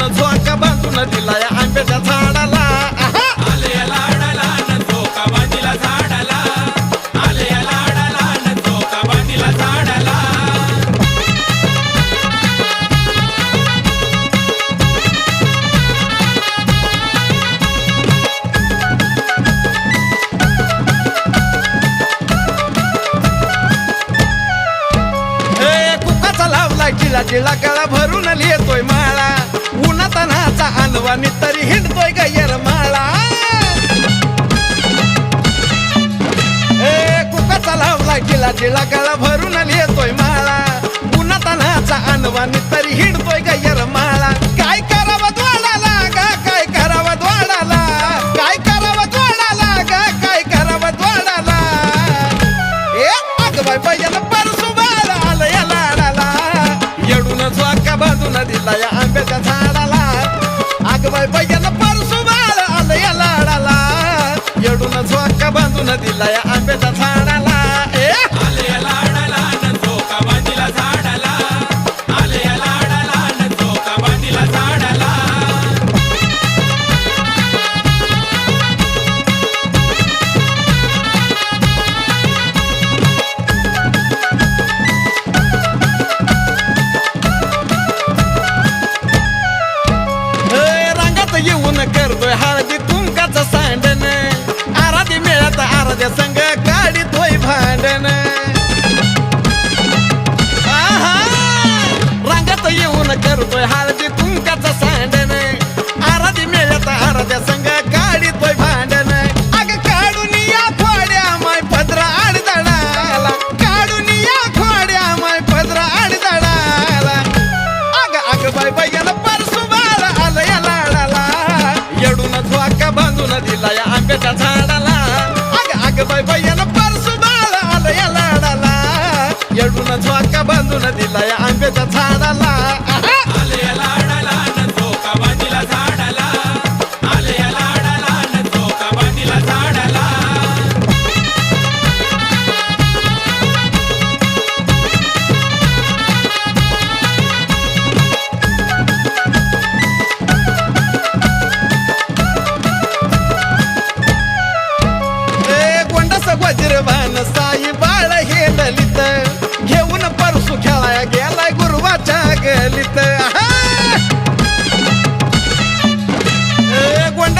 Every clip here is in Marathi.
बांधून दिलाय आंब्याच्या झाडाला. आहा! आले या लाडाला न झोका बांधिला झाडाला. आले या लाडाला न झोका बांधिला झाडाला. ए कुकाचा लावलाय चिला चिला गळा भरून लिहितोय माळा. उन्हातानाचा अनवानी तरी हिंडतोय गैर माळा ए कुकाचा लावलाय चिला चिला गळा भरून येतोय माळा. उन्हातानाचा अनवानी तरी हिंडतोय गैर माळा काय करावं द्वाडाला गा? काय करावं द्वाडाला? काय करावं द्वाडाला गा? काय करावं द्वाडाला? ए अग बाय बायला परसू बाळा आलं या लाडाला. येडून झोका बाजून दिला या अग बाय बायला परसू बाळ आलं या लाडाला येडून झोका बांधून दिला या आंब्याचा झाड.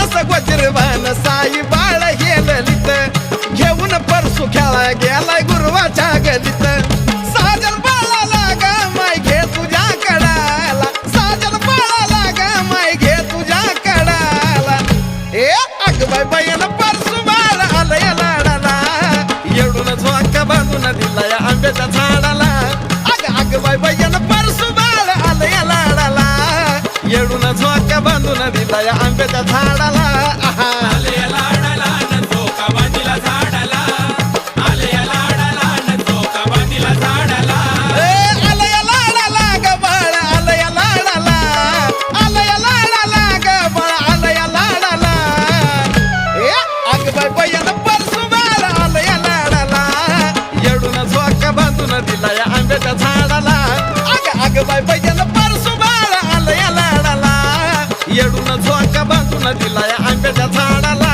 ए गोंडस साई बाळ हे ललित. घेऊन परसू खेळा गेलाय गुरुवाच्या गलित साजन बाळाला ग माय घे तुझ्या कडाला. साजन बाळाला ग माय घे तुझ्या कडाला. ए अगबाई बाय परसू बाळ आलय लाडाला. येडून झोक बांधून दिला या आंब्याच्या झाडाला. अग अगबाई बाय परसू बाळ आलय लाडाला. येडून झोक न बांधून दिला या आंब्याच्या झाडाला. अग अग बाळ, आलं या आंब्याच्या झाडाला.